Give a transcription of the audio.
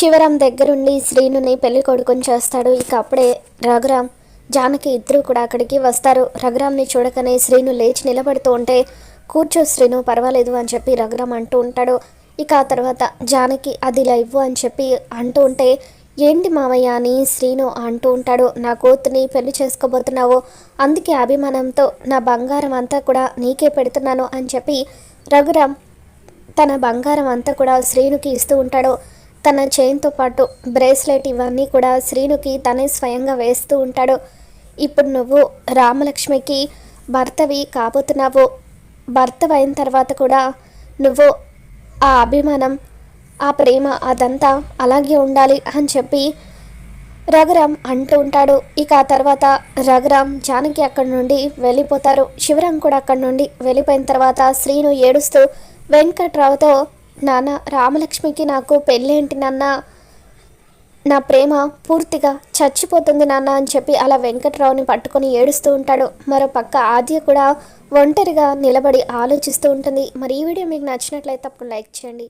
శివరాం దగ్గరుండి శ్రీనుని పెళ్ళి కొడుకుని చేస్తాడు. ఇక అప్పుడే రఘురాం జానకి ఇద్దరు కూడా అక్కడికి వస్తారు. రఘురామ్ని చూడకనే శ్రీను లేచి నిలబడుతూ ఉంటే కూర్చో శ్రీను పర్వాలేదు అని చెప్పి రఘురామ్ అంటూ ఉంటాడు. ఇక ఆ తర్వాత జానకి అది ఇలా ఇవ్వు అని చెప్పి అంటూ ఉంటే ఏంటి మామయ్య అని శ్రీను అంటూ ఉంటాడు. నా కూతుర్ని పెళ్ళి చేసుకోబోతున్నావు. అందుకే అభిమానంతో నా బంగారం అంతా కూడా నీకే పెడుతున్నాను అని చెప్పి రఘురామ్ తన బంగారం అంతా కూడా శ్రీనుకి ఇస్తూ ఉంటాడు. తన చైన్తో పాటు బ్రేస్లెట్ ఇవన్నీ కూడా శ్రీనుకి తనే స్వయంగా వేస్తూ ఉంటాడు. ఇప్పుడు నువ్వు రామలక్ష్మికి భర్తవి కాబోతున్నావు. భర్త అయిన తర్వాత కూడా నువ్వు ఆ అభిమానం ఆ ప్రేమ అదంతా అలాగే ఉండాలి అని చెప్పి రఘురామ్ అంటూ ఉంటాడు. ఇక ఆ తర్వాత రఘురామ్ జానకి అక్కడి నుండి వెళ్ళిపోతారు. శివరాం కూడా అక్కడి నుండి వెళ్ళిపోయిన తర్వాత శ్రీను ఏడుస్తూ వెంకట్రావుతో నాన్న రామలక్ష్మికి నాకు పెళ్ళేంటి నాన్న? నా ప్రేమ పూర్తిగా చచ్చిపోతుంది నాన్న అని చెప్పి అలా వెంకట్రావుని పట్టుకొని ఏడుస్తూ ఉంటాడు. మరో పక్క ఆద్య కూడా ఒంటరిగా నిలబడి ఆలోచిస్తూ ఉంటుంది. మరి ఈ వీడియో మీకు నచ్చినట్లయితే అప్పుడు లైక్ చేయండి.